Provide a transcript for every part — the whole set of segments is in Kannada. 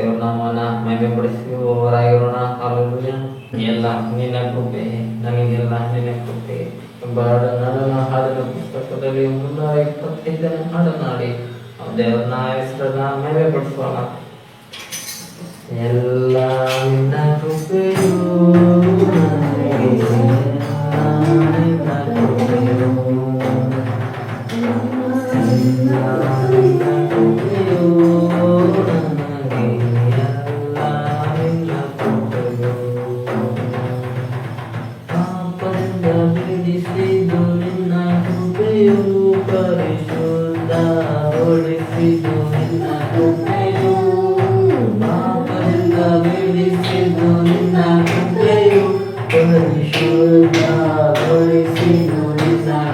ದೇವ್ರ ನಾಮನ ಮಹಿಮೆಪಡಿಸುವವರಾಗಿರೋಣ ಹಾಲೆಲೂಯ ಎಲ್ಲ ನಿನ್ನ ಕೃಪೆ, ನಮಗೆಲ್ಲ ನಿನ್ನ ಕೃಪೆ. ಬಾಡ ನಡನ ಹಾಡಿನ ಪುಸ್ತಕದಲ್ಲಿ ಮುನ್ನೂರ ಇಪ್ಪತ್ತೈದರ ಹಾಡನಾಡಿ ದೇವ್ರನ್ನ ಹೆಸರನ್ನ ಮಹಿಮೆಪಡಿಸೋಣ. ಎಲ್ಲ ನಿನ್ನ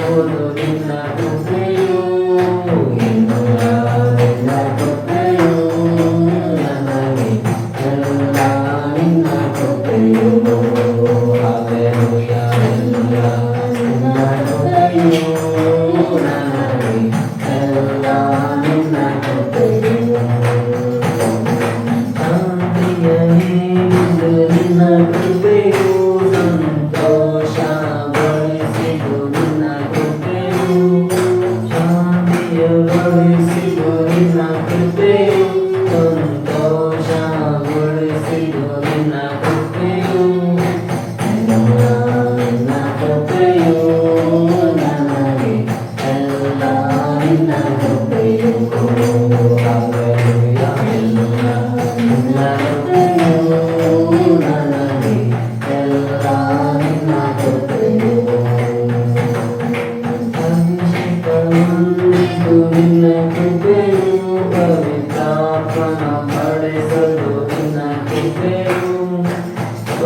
يقولن యేಸು ನಿನ್ನ ಕೃಪೆಯು ಪವಿತಾಪನ ಪಡೆಸಲು ನಿನ್ನ ಕೃಪೆಯು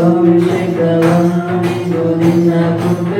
ಅಭಿಷೇಕವನ್ನು ನಿನ್ನ ಕೃಪೆ